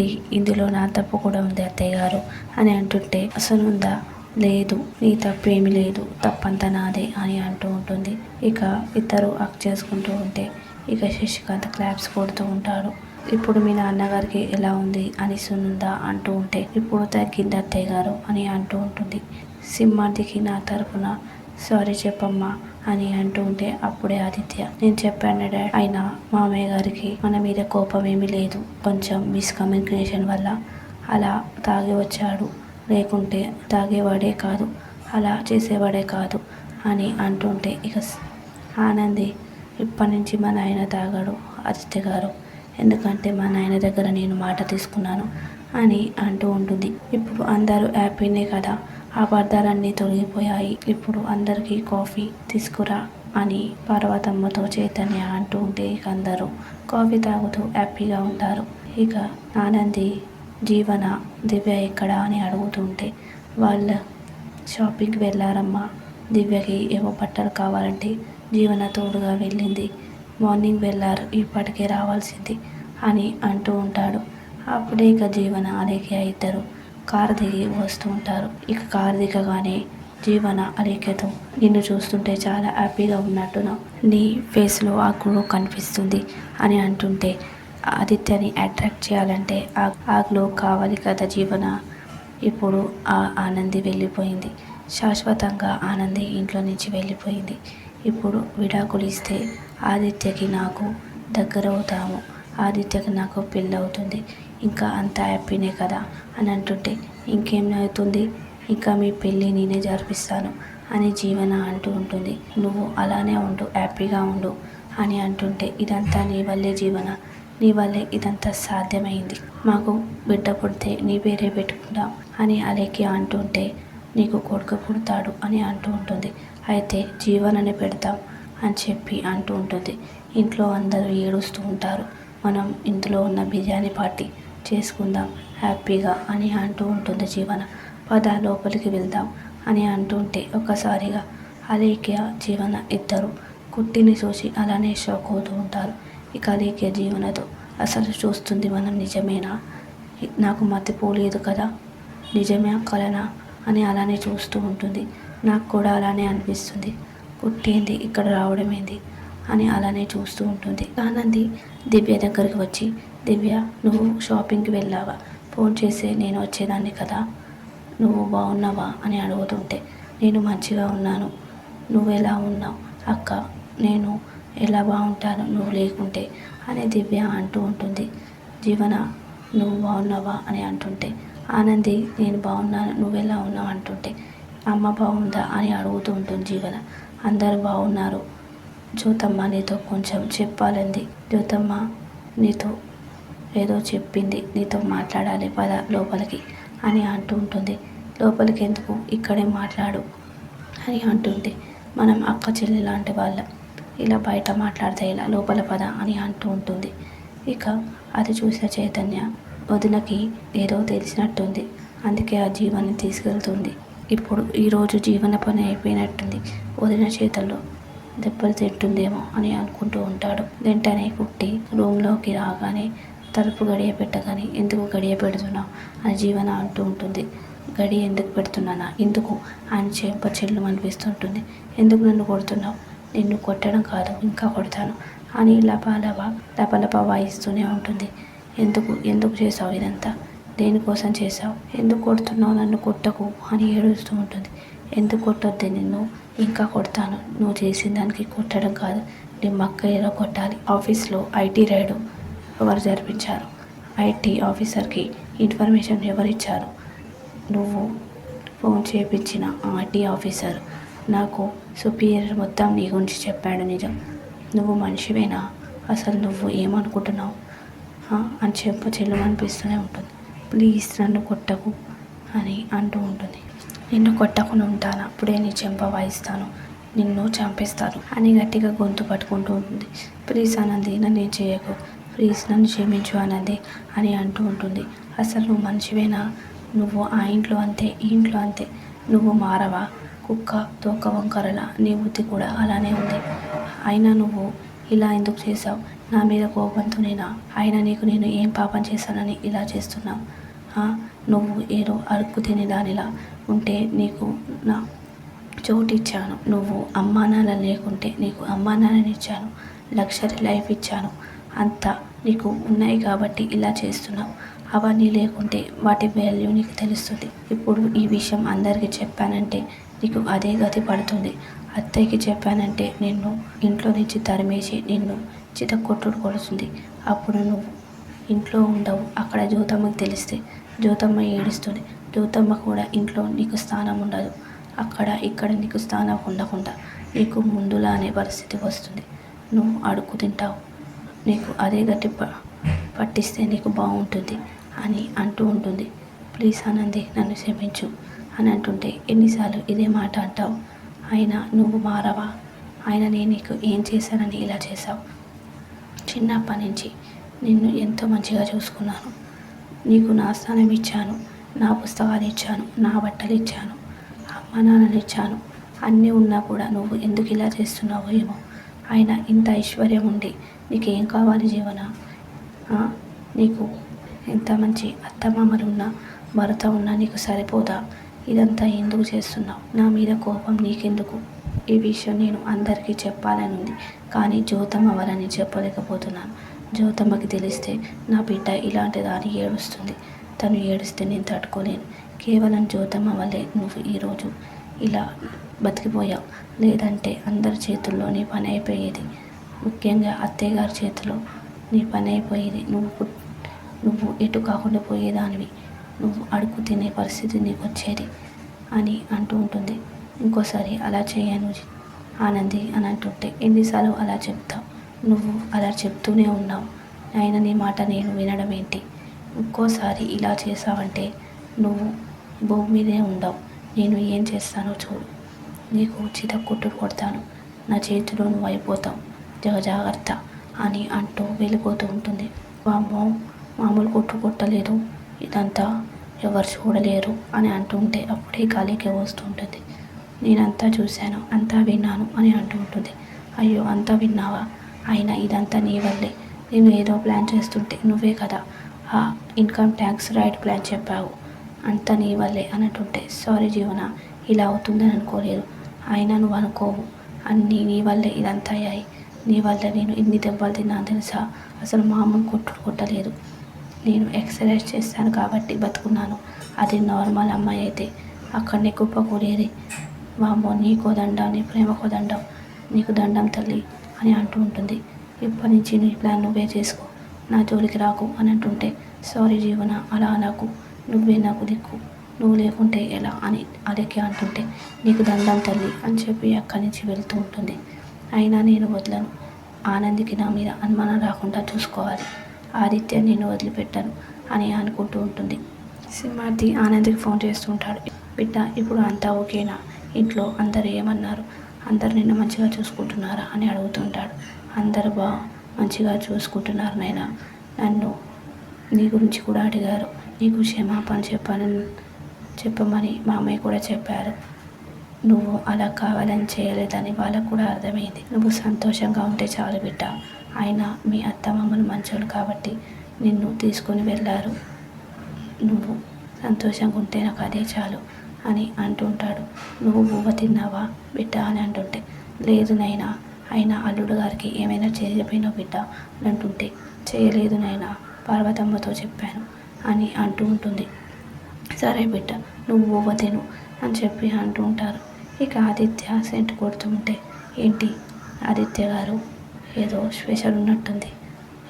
ఉంది. ఇందులో నా తప్పు కూడా ఉంది అత్తయ్య గారు. అని అంటుంటే సునంద లేదు నీ తప్పు లేదు. తప్పంతా నాదే అని అంటూ ఉంటుంది. ఇక ఇద్దరు అక్ చేసుకుంటూ ఉంటే ఇక శశికాంత్ క్లాప్స్ కొడుతూ ఉంటాడు. ఇప్పుడు మీ నాన్నగారికి ఎలా ఉంది? అని సునుందా అంటూ ఉంటే ఇప్పుడు తగ్గింది అత్తయ్య గారు అని అంటూ ఉంటుంది. సింహాద్రికి నా తరపున సారీ చెప్పమ్మా అని అంటూ ఉంటే అప్పుడే ఆదిత్య నేను చెప్పాను డాడ్ అయినా మామయ్య గారికి మన మీద కోపం ఏమీ లేదు. కొంచెం మిస్కమ్యూనికేషన్ వల్ల అలా తాగి వచ్చాడు. లేకుంటే తాగేవాడే కాదు అలా చేసేవాడే కాదు అని అంటుంటే ఇక ఆనంది ఇప్పటి నుంచి మా నాయన తాగాడు ఆదిత్య గారు. ఎందుకంటే మా నాయన దగ్గర నేను మాట తీసుకున్నాను అని అంటూ ఉంటుంది. ఇప్పుడు అందరూ హ్యాపీనే కదా. ఆ అబద్ధాలన్నీ తొలగిపోయాయి. ఇప్పుడు అందరికీ కాఫీ తీసుకురా అని పర్వతమ్మతో చైతన్య అంటూ ఉంటే ఇక అందరూ కాఫీ తాగుతూ హ్యాపీగా ఉంటారు. ఇక ఆనంది జీవన దివ్య ఎక్కడ అని అడుగుతుంటే వాళ్ళ షాపింగ్కి వెళ్ళారమ్మా. దివ్యకి ఏవో బట్టలు కావాలంటే జీవన తోడుగా వెళ్ళింది. మార్నింగ్ వెళ్ళారు ఇప్పటికే రావాల్సింది అని అంటూ ఉంటాడు. అప్పుడే ఇక జీవన అలేఖ్య ఇద్దరు కారు దిగి వస్తూ ఉంటారు. ఇక కారు దిగగానే జీవన అలేఖ్యతో నిన్ను చూస్తుంటే చాలా హ్యాపీగా ఉన్నట్టున నీ ఫేస్లో ఆ గ్లో కనిపిస్తుంది అని అంటుంటే ఆదిత్యని అట్రాక్ట్ చేయాలంటే ఆ గ్లో కావాలి కదా జీవన. ఇప్పుడు ఆ ఆనంది వెళ్ళిపోయింది. శాశ్వతంగా ఆనంది ఇంట్లో నుంచి వెళ్ళిపోయింది. ఇప్పుడు విడాకులు ఇస్తే ఆదిత్యకి నాకు దగ్గర అవుతాము ఆదిత్యకి నాకు పెళ్ళి అవుతుంది ఇంకా అంత హ్యాపీనే కదా అని అంటుంటే ఇంకేం అవుతుంది ఇంకా మీ పెళ్ళి నేనే జరిపిస్తాను అని జీవన అంటూ ఉంటుంది. నువ్వు అలానే ఉండు హ్యాపీగా ఉండు అని అంటుంటే ఇదంతా నీ వల్లే జీవన. నీ వల్లే ఇదంతా సాధ్యమైంది. మాకు బిడ్డ పుడితే నీ పేరే పెట్టుకుందాం అని అలేకి అంటుంటే నీకు కొడుకు పుడతాడు అని అంటూ ఉంటుంది. అయితే జీవనని పెడతాం అని చెప్పి అంటూ ఉంటుంది. ఇంట్లో అందరూ ఏడుస్తూ ఉంటారు. మనం ఇందులో ఉన్న బిర్యానీ పార్టీ చేసుకుందాం హ్యాపీగా అని అంటూ ఉంటుంది జీవన. పద లోపలికి వెళ్దాం అని అంటుంటే ఒక్కసారిగా అలేఖ్య జీవన ఇద్దరు కుట్టిని చూసి అలానే షాక్ అవుతూ ఉంటారు. ఇక అలేఖ్య జీవనతో అసలు చూస్తుంది మనం నిజమేనా? నాకు మతిపోలేదు కదా? నిజమే కలనా? అని అలానే చూస్తూ ఉంటుంది. నాకు కూడా అలానే అనిపిస్తుంది. పుట్టేంది ఇక్కడ రావడం ఏంది అని అలానే చూస్తూ ఉంటుంది. ఆనంది దివ్య దగ్గరికి వచ్చి దివ్య నువ్వు షాపింగ్కి వెళ్ళావా? ఫోన్ చేసి నేను వచ్చేదాన్ని కదా? నువ్వు బాగున్నావా అని అడుగుతుంటే నేను మంచిగా ఉన్నాను. నువ్వు ఎలా ఉన్నావు? అక్క నేను ఎలా బాగుంటాను నువ్వు లేకుంటే అని దివ్య అంటూ ఉంటుంది. జీవన నువ్వు బాగున్నావా అని అంటుంటే ఆనంది నేను బాగున్నాను నువ్వు ఎలా ఉన్నావు? అంటుంటే అమ్మ బాగుందా అని అడుగుతూ ఉంటుంది జీవన. అందరూ బాగున్నారు జ్యోతమ్మ నీతో కొంచెం చెప్పాలంది. జ్యోతమ్మ నీతో ఏదో చెప్పింది. నీతో మాట్లాడాలి పద లోపలికి అని అంటూ ఉంటుంది. లోపలికి ఎందుకు ఇక్కడే మాట్లాడు అని అంటుంది. మనం అక్క చెల్లి లాంటి వాళ్ళం. ఇలా బయట మాట్లాడితే ఇలా లోపల పద అని అంటూ ఉంటుంది. ఇక అది చూసిన చైతన్య వదినకి ఏదో తెలిసినట్టుంది. అందుకే ఆ జీవాన్ని తీసుకెళ్తుంది. ఇప్పుడు ఈరోజు జీవన పని అయిపోయినట్టుంది. వదిన చేతల్లో దెబ్బలు తింటుందేమో అని అనుకుంటూ ఉంటాడు. వెంటనే కుట్టి రూమ్లోకి రాగానే తలుపు గడియ పెట్టగానే ఎందుకు గడియ పెడుతున్నావు? అని జీవన అంటూ ఉంటుంది. గడి ఎందుకు పెడుతున్నానా? ఎందుకు ఆయన చేప చెల్లు అనిపిస్తుంటుంది ఎందుకు నన్ను కొడుతున్నావు? నిన్ను కొట్టడం కాదు ఇంకా కొడతాను అని లపాలప లపలప వాయిస్తూనే ఉంటుంది. ఎందుకు? ఎందుకు చేసావు ఇదంతా? దేనికోసం చేసావు ఎందుకు కొడుతున్నావు నన్ను కొట్టకు అని ఏడుస్తూ ఉంటుంది. ఎందుకు కొట్టొద్దు నిన్ను? ఇంకా కొడతాను. నువ్వు చేసిన దానికి కొట్టడం కాదు. నీ మక్క ఎలా కొట్టాలి? ఆఫీస్లో ఐటీ రైడు ఎవరు జరిపించారు. ఐటీ ఆఫీసర్కి ఇన్ఫర్మేషన్ ఎవరిచ్చారు? నువ్వు ఫోన్ చేయించిన ఐటీ ఆఫీసర్ నాకు సుపీరియర్ మొత్తం నీ గురించి చెప్పాడు నిజం. నువ్వు మనిషివేనా? అసలు నువ్వు ఏమనుకుంటున్నావు? అని చెప్పు చెల్లు అనిపిస్తూనే ఉంటుంది. ప్లీజ్ నన్ను కొట్టకు అని అంటూ ఉంటుంది. నిన్ను కొట్టకుండా ఉంటాను? అప్పుడే నీ చెంప వాయిస్తాను. నిన్ను చంపేస్తాను అని గట్టిగా గొంతు పట్టుకుంటూ ఉంటుంది. ప్లీజ్ ఆనంది నన్ను ఏం చేయకు. ప్లీజ్ నన్ను క్షమించు అన్నది అని అంటూ ఉంటుంది. అసలు నువ్వు మనిషివేనా? నువ్వు ఆ ఇంట్లో అంతే ఈ ఇంట్లో అంతే. నువ్వు మారవా? కుక్క తోక వంకరలా? నీ బుద్ధి కూడా అలానే ఉంది. అయినా నువ్వు ఇలా ఎందుకు చేసావు నా మీద కోపంతోనేనా అయినా నీకు నేను ఏం పాపం చేశానని ఇలా చేస్తున్నావు? నువ్వు ఏదో అరుక్కు తినేదానిలా ఉంటే నీకు నా చోటు ఇచ్చాను. నువ్వు అమ్మా నాన్న లేకుంటే నీకు అమ్మా నాన్నని ఇచ్చాను. లగ్జరీ లైఫ్ ఇచ్చాను. అంతా నీకు ఉన్నాయి కాబట్టి ఇలా చేస్తున్నావు. అవన్నీ లేకుంటే వాటి వాల్యూ నీకు తెలుస్తుంది. ఇప్పుడు ఈ విషయం అందరికీ చెప్పానంటే నీకు అదే గతి పడుతుంది. అత్తయ్యకి చెప్పానంటే నిన్ను ఇంట్లో నుంచి తరిమేసి నిన్ను చిత కొట్టుడు కొడుతుంది. అప్పుడు నువ్వు ఇంట్లో ఉండవు. అక్కడ జ్యోతమ్మకి తెలిస్తే జ్యోతమ్మ ఏడుస్తుంది. జ్యోతమ్మ కూడా ఇంట్లో నీకు స్థానం ఉండదు. అక్కడ ఇక్కడ నీకు స్థానం ఉండకుండా నీకు ముందులానే పరిస్థితి వస్తుంది. నువ్వు అడుగు తింటావు. నీకు అదే గట్టి ప- పట్టిస్తే నీకు బాగుంటుంది అని అంటూ ఉంటుంది. ప్లీజ్ ఆనంది నన్ను క్షమించు అని అంటుంటే ఎన్నిసార్లు ఇదే మాట అంటావు? అయినా నువ్వు మారవా? ఆయన నేను నీకు ఏం చేశానని ఇలా చేశావు? చిన్నప్పటి నుంచి నిన్ను ఎంతో మంచిగా చూసుకున్నాను. నీకు నా స్థానం ఇచ్చాను నా పుస్తకాలు ఇచ్చాను నా బట్టలు ఇచ్చాను అమ్మ నాన్నలు ఇచ్చాను. అన్నీ ఉన్నా కూడా నువ్వు ఎందుకు ఇలా చేస్తున్నావో ఏమో. ఆయన ఇంత ఐశ్వర్యం ఉండి నీకేం కావాలి జీవన? నీకు ఎంత మంచి అత్తమామలున్నా భర్త ఉన్నా నీకు సరిపోదా? ఇదంతా ఎందుకు చేస్తున్నావు? నా మీద కోపం నీకెందుకు? ఈ విషయం నేను అందరికీ చెప్పాలని ఉంది కానీ జ్యోతమ్మ వలని చెప్పలేకపోతున్నాను. జ్యోతమ్మకి తెలిస్తే నా బిడ్డ ఇలాంటి దాని ఏడుస్తుంది. తను ఏడిస్తే నేను తట్టుకోలేను. కేవలం జ్యోతమ్మ వల్లే నువ్వు ఈరోజు ఇలా బతికిపోయావు లేదంటే అందరి చేతుల్లో నీ పని అయిపోయేది. ముఖ్యంగా అత్తయ్యగారి చేతిలో నీ పని అయిపోయేది. నువ్వు నువ్వు ఎటు కాకుండా పోయేదానివి. నువ్వు అడుగు తినే పరిస్థితి నీకు వచ్చేది అని అంటూ ఉంటుంది. ఇంకోసారి అలా చేయను ఆనంది అని అంటుంటే ఎన్నిసార్లు అలా చెప్తావు నువ్వు అలా చెప్తూనే ఉన్నావు. ఆయన నీ మాట నేను వినడం ఏంటి ఇంకోసారి ఇలా చేసావంటే నువ్వు భూమి మీదే ఉండవు. నేను ఏం చేస్తానో చూడు. నీకు చిత కుట్టు కొడతాను. నా చేతిలో నువ్వు అయిపోతావు. జగ జాగ్రత్త అని అంటూ వెళ్ళిపోతూ ఉంటుంది. వామ్మో మామూలు కొట్టు కొట్టలేదు. ఇదంతా ఎవరు చూడలేరు అని అంటుంటే అప్పుడే గాలికి వస్తుంటుంది. నేనంతా చూశాను అంతా విన్నాను అని అంటూ ఉంటుంది. అయ్యో అంతా విన్నావా? అయినా ఇదంతా నీ వల్లే. నేను ఏదో ప్లాన్ చేస్తుంటే నువ్వే కదా. ఆ ఇన్కమ్ ట్యాక్స్ రైట్ ప్లాన్ చెప్పావు. అంతా నీ వల్లే అన్నట్టుంటే సారీ జీవన ఇలా అవుతుందని అనుకోలేదు. అయినా నువ్వు అనుకోవు. అన్నీ నీ వల్లే ఇదంతా అయ్యాయి. నీ వల్ల నేను ఇన్ని దెబ్బలు తిన్నాను తెలుసా? అసలు మా అమ్మను కొట్టుడు కొట్టలేదు. నేను ఎక్సర్సైజ్ చేస్తాను కాబట్టి బతుకున్నాను. అది నార్మల్ అమ్మాయి అయితే అక్కడనే కుప్పకూరేది వామ్మో నీకో దండం నీ ప్రేమకో దండం నీకు దండం తల్లి అని అంటూ ఉంటుంది. ఇప్పటి నుంచి నీ ప్లాన్ నువ్వే చేసుకో. నా జోలికి రాకు అని అంటుంటే సారీ జీవన అలా నాకు నువ్వే నాకు దిక్కు. నువ్వు లేకుంటే ఎలా అని అలెక్కి అంటుంటే నీకు దండం తల్లి అని చెప్పి అక్కడి నుంచి వెళ్తూ ఉంటుంది. అయినా నేను వదలను. ఆనందికి నా మీద అనుమానం రాకుండా చూసుకోవాలి. ఆదిత్య నేను వదిలిపెట్టాను అని అనుకుంటూ ఉంటుంది. సింహార్థి ఆనంద్కి ఫోన్ చేస్తుంటాడు బిడ్డ ఇప్పుడు అంతా ఓకేనా? ఇంట్లో అందరు ఏమన్నారు? అందరు నిన్ను మంచిగా చూసుకుంటున్నారా అని అడుగుతుంటాడు అందరు బా మంచిగా చూసుకుంటున్నారు నైనా నన్ను నీ గురించి కూడా అడిగారు. నీకు క్షమాపణ చెప్పాలని చెప్పమని మా అమ్మాయి కూడా చెప్పారు. నువ్వు అలా కావాలని చేయలేదని వాళ్ళకు కూడా అర్థమైంది. నువ్వు సంతోషంగా ఉంటే చాలు బిడ్డ. ఆయన మీ అత్తమామలు మంచోళ్ళు కాబట్టి నిన్ను తీసుకొని వెళ్ళారు. నువ్వు సంతోషంగా ఉంటే నాకు అదే చాలు అని అంటుంటాడు నువ్వు బువ్వ తిన్నావా బిడ్డ అని అంటుంటే లేదు నైనా. అయినా అల్లుడు గారికి ఏమైనా చేయకపోయినా బిడ్డ అని అంటుంటే చేయలేదు నైనా. పార్వతమ్మతో చెప్పాను. అని అంటూ ఉంటుంది. సరే బిడ్డ నువ్వు బువ్వ తిను అని చెప్పి అంటూ ఉంటారు. ఇక ఆదిత్య సెంట్ కొడుతూ ఉంటే ఏంటి ఆదిత్య గారు? ఏదో స్పెషల్ ఉన్నట్టుంది.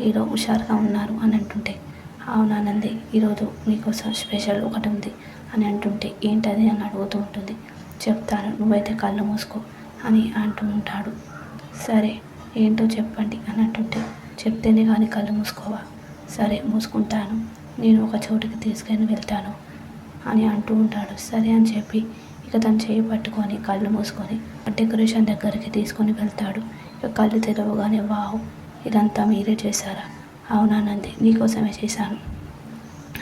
ఈరో హుషారుగా ఉన్నారు అని అంటుంటే అవునానంది ఈరోజు మీకోసం స్పెషల్ ఒకటి ఉంది అని అంటుంటే ఏంటది అని అడుగుతూ ఉంటుంది. చెప్తాను నువ్వైతే కళ్ళు మూసుకో అని అంటూ ఉంటాడు. సరే ఏంటో చెప్పండి అని అంటుంటే చెప్తేనే కానీ కళ్ళు మూసుకోవా? సరే మూసుకుంటాను. నేను ఒక చోటుకి తీసుకొని వెళ్తాను అని అంటూ ఉంటాడు. సరే అని చెప్పి ఇక తను చేయి పట్టుకొని కళ్ళు మూసుకొని డెకరేషన్ దగ్గరికి తీసుకొని వెళ్తాడు. ఇక కళ్ళు తెరవగానే వావ్ ఇదంతా మీరే చేశారా? అవునానంది నీకోసమే చేశాను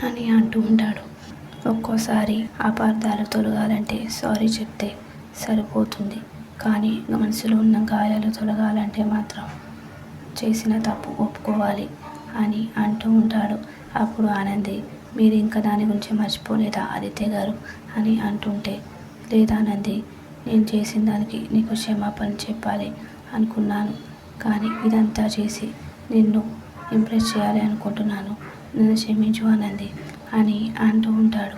అని అంటూ ఉంటాడు. ఒక్కోసారి అపార్థాలు తొలగాలంటే సారీ చెప్తే సరిపోతుంది. కానీ మనసులో ఉన్న గాయాలు తొలగాలంటే మాత్రం చేసిన తప్పు ఒప్పుకోవాలి అని అంటూ ఉంటాడు. అప్పుడు ఆనంది మీరు ఇంకా దాని గురించి మర్చిపోలేదా ఆదిత్య గారు? అని అంటుంటే లేదానంది నేను చేసిన దానికి నీకు క్షమాపణ చెప్పాలి అనుకున్నాను. కానీ ఇదంతా చేసి నిన్ను ఇంప్రెస్ చేయాలి అనుకుంటున్నాను. నన్ను క్షమించు అనంది అని అంటూ ఉంటాడు.